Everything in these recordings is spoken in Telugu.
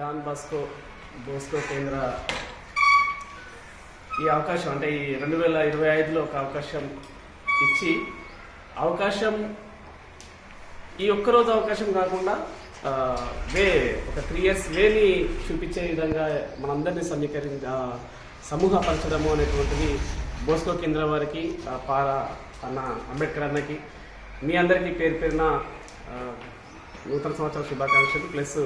డాన్ బాస్కో బోస్కో కేంద్ర ఈ అవకాశం అంటే ఈ రెండు వేల ఇరవై ఐదులో ఒక అవకాశం ఇచ్చి అవకాశం ఈ ఒక్కరోజు అవకాశం కాకుండా వే ఒక త్రీ ఇయర్స్ వేని చూపించే విధంగా మనందరినీ సమీకరి సమూహపరచడము అనేటువంటిది బోస్కో కేంద్ర వారికి పారా అన్న అంబేద్కర్ అన్నకి మీ అందరికీ పేరు పేరున నూతన సంవత్సర శుభాకాంక్షలు ప్లస్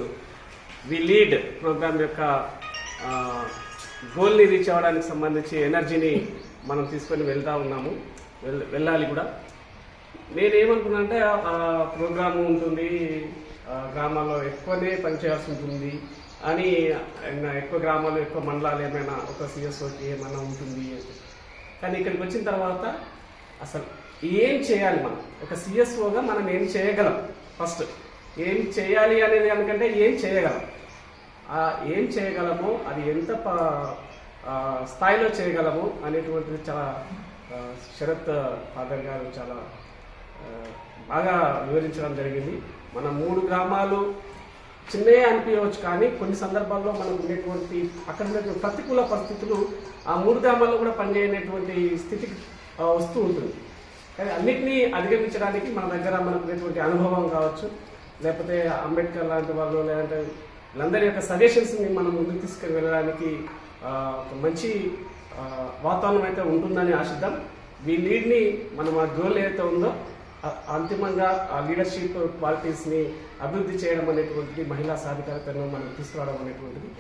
వి లీడ్ ప్రోగ్రామ్ యొక్క గోల్ని రీచ్ అవ్వడానికి సంబంధించి ఎనర్జీని మనం తీసుకొని వెళ్తూ ఉన్నాము. వెళ్ళాలి కూడా. నేనేమనుకున్నానంటే అంటే ఆ ఉంటుంది ఆ, గ్రామాల్లో ఎక్కువనే పనిచేయాల్సి ఉంటుంది అని ఎక్కువ గ్రామాలు ఎక్కువ మండలాలు ఏమైనా ఒక సిఎస్ఓకి ఏమైనా ఉంటుంది అని. కానీ ఇక్కడికి వచ్చిన తర్వాత అసలు ఏం చేయాలి మనం? ఒక సిఎస్ఓగా మనం ఏం చేయగలం? ఫస్ట్ ఏం చేయాలి అనేది అనుకంటే ఏం చేయగలం? ఆ ఏం చేయగలము అది ఎంత ప- స్థాయిలో చేయగలము అనేటువంటిది చాలా శరత్ ఫాదర్ గారు చాలా బాగా వివరించడం జరిగింది. మన మూడు గ్రామాలు చిన్నే అనిపించవచ్చు కానీ కొన్ని సందర్భాల్లో మనకు ఉండేటువంటి అక్కడ ఉన్నటువంటి ప్రతికూల పరిస్థితులు ఆ మూడు గ్రామాల్లో కూడా పనిచేయనటువంటి స్థితికి వస్తూ ఉంటుంది. కానీ అన్నింటినీ అధిగమించడానికి మన దగ్గర మనకు ఉన్నటువంటి అనుభవం కావచ్చు. లేకపోతే అంబేద్కర్ లాంటి వాళ్ళు లేదంటే వీళ్ళందరి యొక్క సజెషన్స్ని మనం ముందుకు తీసుకుని వెళ్ళడానికి ఒక మంచి వాతావరణం అయితే ఉంటుందని ఆశిద్దాం. ఈ లీడ్ని మనం ఆ గోల్ ఏదైతే ఉందో అంతిమంగా ఆ లీడర్షిప్ క్వాలిటీస్ని అభివృద్ధి చేయడం అనేటువంటిది మహిళా సాధికారతను మనం తీసుకురావడం అనేటువంటిది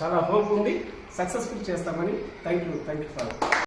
చాలా హోప్ ఉంది. సక్సెస్ఫుల్ చేస్తామని thank you thank you for